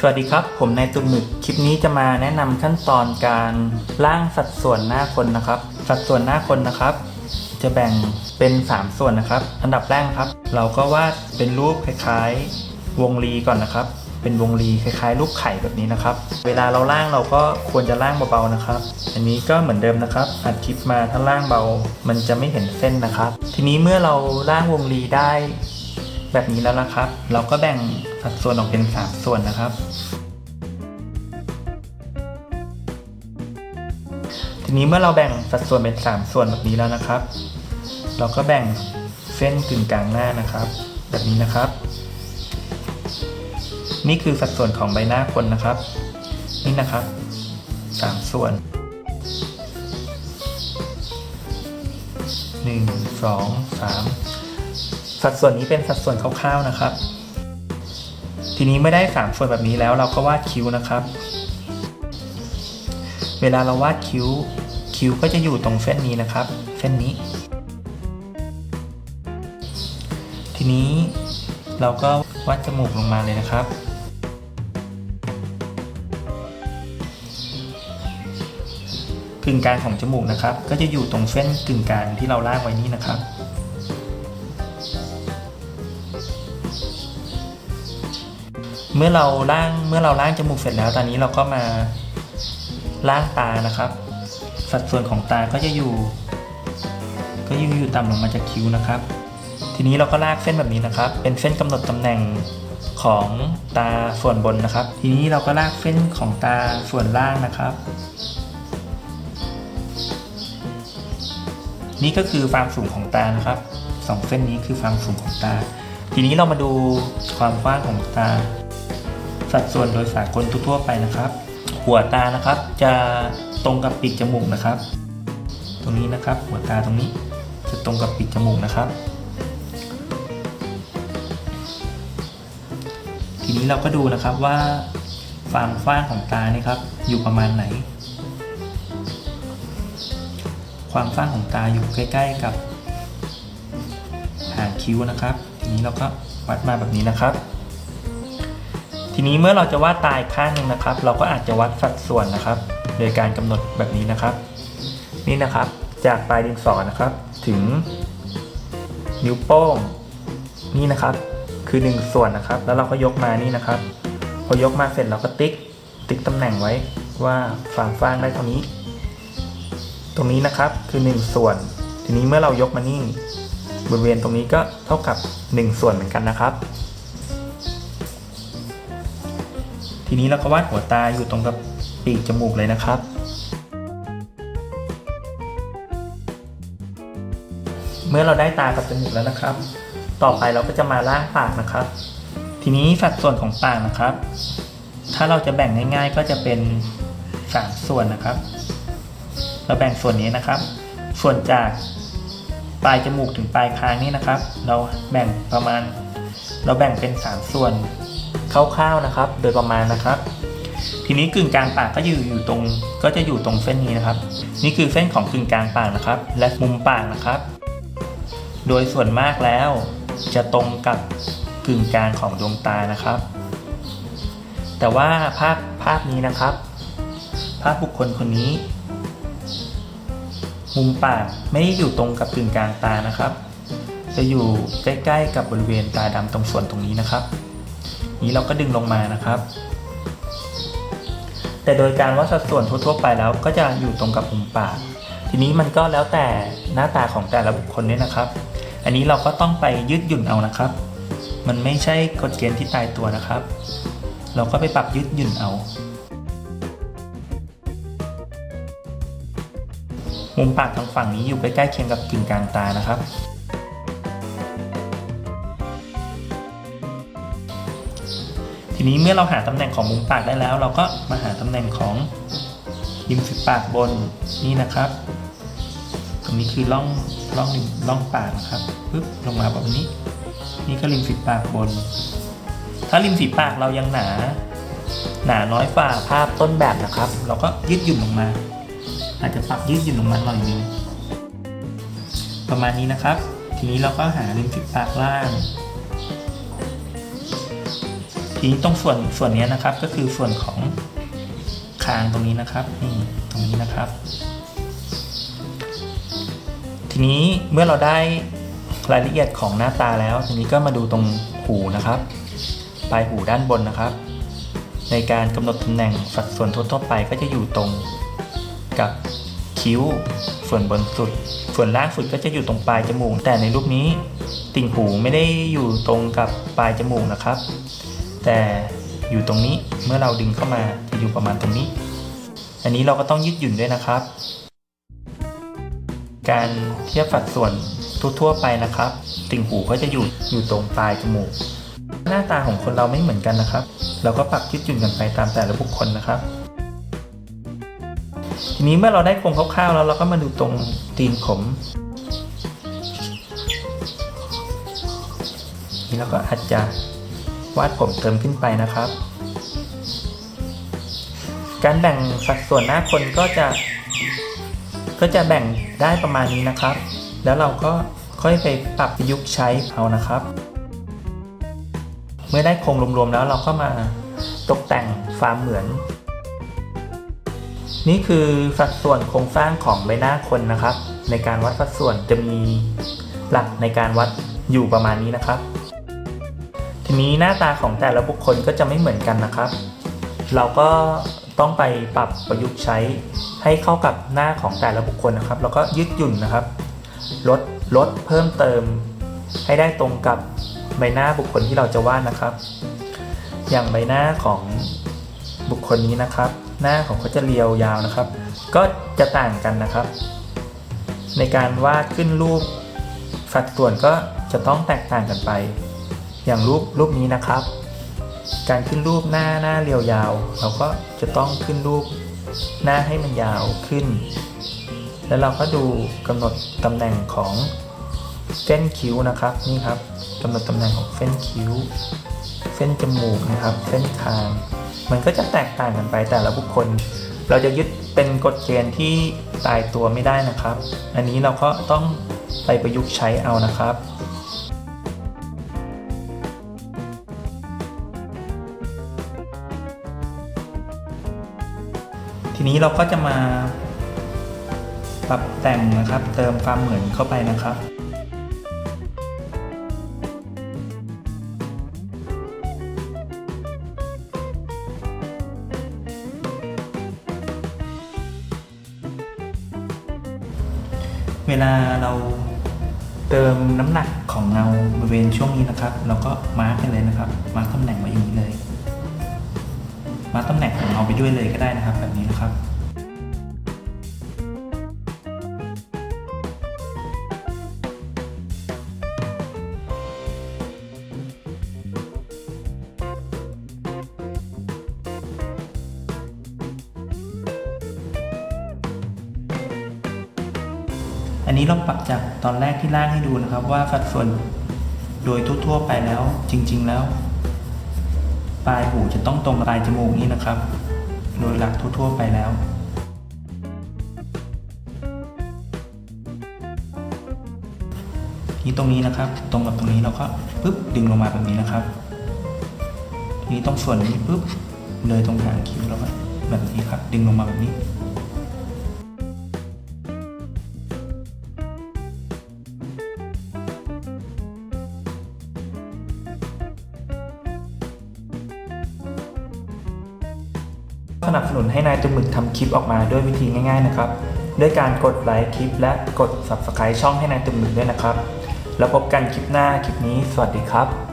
สวัสดีครับ ผมนายตุนหมึก คลิปนี้จะมาแนะนำขั้นตอนการร่างสัดส่วนหน้าคนนะครับ สัดส่วนหน้าคนนะครับ จะแบ่งเป็น 3 ส่วนนะครับ อันดับแรกครับ เราก็วาดเป็นรูปคล้าย ๆ วงรีก่อนนะครับ เป็นวงรีคล้ายๆรูปไข่แบบนี้นะครับ เวลาเราล่างเราก็ควรจะล่างเบาๆนะครับ อันนี้ก็เหมือนเดิมนะครับอัดคลิปมาถ้าล่างเบา มันจะไม่เห็นเส้นนะครับ ทีนี้เมื่อเราล่างวงรีได้ แบบนี้แล้วนะครับ เราก็แบ่งสัดส่วนออกเป็น 3 ส่วนนะครับ ทีนี้เมื่อเราแบ่งสัดส่วนเป็น 3 ส่วนแบบนี้แล้วนะครับ เราก็แบ่งเส้นกึ่งกลางหน้านะครับ แบบนี้นะครับ นี่คือสัดส่วนของใบหน้าคนนะครับ นี่นะครับ 3 ส่วน 1 2 3 สัดส่วนนี้เป็นสัดส่วนคร่าวๆนะครับ ทีนี้ไม่ได้ 3 ส่วนแบบนี้แล้วเราก็วาดคิ้วนะครับ เวลาเราวาดคิ้ว คิ้วก็จะอยู่ตรงเส้นนี้นะครับ เส้นนี้ ทีนี้เราก็วาดจมูกลงมาเลยนะครับกึ่งกลางของจมูกนะครับ ก็จะอยู่ตรงเส้นกึ่งกลางที่เราลากไว้นี้นะครับ เมื่อเราล่างเมื่อเราล่างจมูกเสร็จแล้วตอนนี้เราก็มาล่างตานะครับ สัดส่วนของตาก็จะอยู่ ก็อยู่อยู่ต่ำลงมาจากคิ้วนะครับ ทีนี้เราก็ลากเส้นแบบนี้นะครับ เป็นเส้นกำหนดตำแหน่งของตาส่วนบนนะครับ ทีนี้เราก็ลากเส้นของตาส่วนล่างนะครับ นี่ก็คือความสูงของตานะครับสองเส้นนี้คือความสูงของตา ทีนี้เรามาดูความกว้างของตา สัดส่วนโดยสากลทั่วไปนะครับ หัวตานะครับจะตรงกับปีกจมูกนะครับ ตรงนี้นะครับ หัวตาตรงนี้จะตรงกับปีกจมูกนะครับ ทีนี้เราก็ดูนะครับว่าความกว้างของตานี่ครับ อยู่ประมาณไหน ความกว้างของตาอยู่ใกล้ ๆ กับหางคิ้วนะครับ ทีนี้เราก็วัดมาแบบนี้นะครับ ทีนี้เมื่อเราจะวาดตาอีกข้างหนึ่งนะครับ เราก็อาจจะวัดสัดส่วนนะครับ โดยการกำหนดแบบนี้นะครับ นี่นะครับ จากปลายดินสอนะครับ ถึง นิ้วโป้ง นี่นะครับ คือหนึ่งส่วนนะครับ แล้วเราก็ยกมานี่นะครับ พอยกมาเสร็จเราก็ติ๊ก ติ๊กตำแหน่งไว้ว่าฝั่งฟ้างได้เท่านี้ ตรงนี้นะครับคือ 1 ส่วน ทีนี้เมื่อเรายกมานี่บริเวณตรงนี้ก็เท่ากับ 1 ส่วนเหมือนกันนะครับ ทีนี้เราก็วาดหัวตาอยู่ตรงกับปีกจมูกเลยนะครับ เมื่อเราได้ตากับจมูกแล้วนะครับ ต่อไปเราก็จะมาล่างปากนะครับ ทีนี้สัดส่วนของปากนะครับ ถ้าเราจะแบ่งง่ายๆ ก็จะเป็น3ส่วนนะครับ เราแบ่งส่วนนี้นะครับ ส่วนจากปลายจมูกถึงปลายคางนี่นะครับ เราแบ่งประมาณ เราแบ่งเป็น 3 ส่วน คร่าวๆนะครับ โดยประมาณนะครับ ทีนี้กึ่งกลางปากก็อยู่อยู่ตรง ก็จะอยู่ตรงเส้นนี้นะครับ นี่คือเส้นของกึ่งกลางปากนะครับ และมุมปากนะครับ โดยส่วนมากแล้ว จะตรงกับกึ่งกลางของดวงตานะครับ แต่ว่าภาพภาพนี้นะครับ ภาพบุคคลคนนี้ มุมปากไม่ได้อยู่ตรงกับกึ่งกลางตานะครับ จะอยู่ใกล้ๆกับบริเวณตาดำตรงส่วนตรงนี้นะครับ นี้เราก็ดึงลงมานะครับ แต่โดยการวัดสัดส่วนทั่วๆไปแล้วก็จะอยู่ตรงกับมุมปาก ทีนี้มันก็แล้วแต่หน้าตาของแต่ละบุคคลเนี่ยนะครับ อันนี้เราก็ต้องไปยืดหยุ่นเอานะครับ มันไม่ใช่กฎเกณฑ์ที่ตายตัวนะครับ เราก็ไปปรับยืดหยุ่นเอามุมปากทางฝั่งนี้อยู่ใกล้ๆเคียงกับกึ่งกลางตานะครับ นี้เมื่อเราหาตำแหน่งของมุมปากได้แล้ว เราก็มาหาตำแหน่งของริมฝีปากบนนี่นะครับ ตรงนี้คือร่องร่องริมร่องปากนะครับปึ๊บลงมาแบบนี้ นี่ก็ริมฝีปากบน ถ้าริมฝีปากเรายังหนา หนาน้อยฝ่าภาพต้นแบบนะครับ เราก็ยืดหยุ่นลงมา อาจจะปรับยืดหยุ่นลงมาหน่อยนึงประมาณนี้นะครับ ทีนี้เราก็หาริมฝีปากล่าง ทีนี้ตรงส่วนส่วนนี้นะครับก็คือส่วนของคางตรงนี้นะครับนี่ตรงนี้นะครับ ทีนี้เมื่อเราได้รายละเอียดของหน้าตาแล้ว ทีนี้ก็มาดูตรงหูนะครับ ปลายหูด้านบนนะครับ ในการกำหนดตำแหน่งสัดส่วนทั่วๆไปก็จะอยู่ตรงกับคิ้วส่วนบนสุด ส่วนล่างสุดก็จะอยู่ตรงปลายจมูก แต่ในรูปนี้ติ่งหูไม่ได้อยู่ตรงกับปลายจมูกนะครับ แต่อยู่ตรงนี้เมื่อเราดึงเข้ามาจะอยู่ประมาณตรงนี้ อันนี้เราก็ต้องยืดหยุ่นด้วยนะครับ การเทียบสัดส่วนทั่วๆไปนะครับ ติ่งหูก็จะอยู่อยู่ตรงปลายจมูก หน้าตาของคนเราไม่เหมือนกันนะครับ เราก็ปรับยืดหยุ่นกันไปตามแต่ละบุคคลนะครับทีนี้เมื่อเราได้โครงคร่าวๆแล้วเราก็มาดูตรงตีนขมนี่เราก็อาจจะ วาดผมเติมขึ้นไปนะครับ การแบ่งสัดส่วนหน้าคนก็จะ ก็จะแบ่งได้ประมาณนี้นะครับ แล้วเราก็ค่อยไปปรับประยุกต์ใช้เอานะครับ เมื่อได้โครงรวมๆแล้วเราก็มาตกแต่งความเหมือน นี่คือสัดส่วนโครงสร้างของใบหน้าคนนะครับ ในการวัดสัดส่วนจะมีหลักในการวัดอยู่ประมาณนี้นะครับ ทีนี้หน้าตาของแต่ละบุคคลก็จะไม่เหมือนกันนะครับ เราก็ต้องไปปรับประยุกต์ใช้ให้เข้ากับหน้าของแต่ละบุคคลนะครับ แล้วก็ยืดหยุ่นนะครับ ลดลดเพิ่มเติม ให้ได้ตรงกับใบหน้าบุคคลที่เราจะวาดนะครับ อย่างใบหน้าของบุคคลนี้นะครับ หน้าของเขาจะเรียวยาวนะครับ ก็จะต่างกันนะครับ ในการวาดขึ้นรูปสัดส่วนก็จะต้องแตกต่างกันไป อย่างรูปรูปนี้นะครับ การขึ้นรูปหน้าหน้าเรียวยาว เราก็จะต้องขึ้นรูปหน้าให้มันยาวขึ้น แล้วเราก็ดูกำหนดตำแหน่งของเส้นคิ้วนะครับนี่ครับกำหนดตำแหน่งของเส้นคิ้ว เส้นจมูกนะครับ เส้นคาง มันก็จะแตกต่างกันไปแต่ละบุคคล เราจะยึดเป็นกฎเกณฑ์ที่ตายตัวไม่ได้นะครับ อันนี้เราก็ต้องไปประยุกต์ใช้เอานะครับ นี้เราก็จะมาปรับแต่งนะครับ เติมความเหมือนเข้าไปนะครับเวลาเราเติมน้ำหนักของเงาบริเวณช่วงนี้นะครับ เราก็มาร์กไปเลยนะครับ มาร์กตำแหน่งไว้อย่างนี้เลย มาร์กตำแหน่งของเงาไปด้วยเลยก็ได้นะครับ แบบนี้นะครับอันนี้เราปรับจากตอนแรกที่ล่างให้ดูนะครับ ว่าสัดส่วนโดยทั่วๆไปแล้วจริง ๆ แล้ว ปลายหูจะต้องตรงปลายจมูกนี้นะครับ โดยหลักทั่วๆไปแล้วนี่ตรงนี้นะครับ ตรงกับตรงนี้เราก็ปึ๊บดึงลงมาแบบนี้นะครับทีนี้ตรงส่วนนี้ปึ๊บเลยตรงหางคิ้วแล้วก็แบบนี้ครับ ดึงลงมาแบบนี้ สนับสนุนให้นายตุหมึกทำคลิปออกมาด้วยวิธีง่าย ๆนะครับ ด้วยการกดไลค์คลิปและกด subscribe ช่องให้นายตุหมึกด้วยนะครับ แล้วพบกันคลิปหน้าคลิปนี้ สวัสดีครับ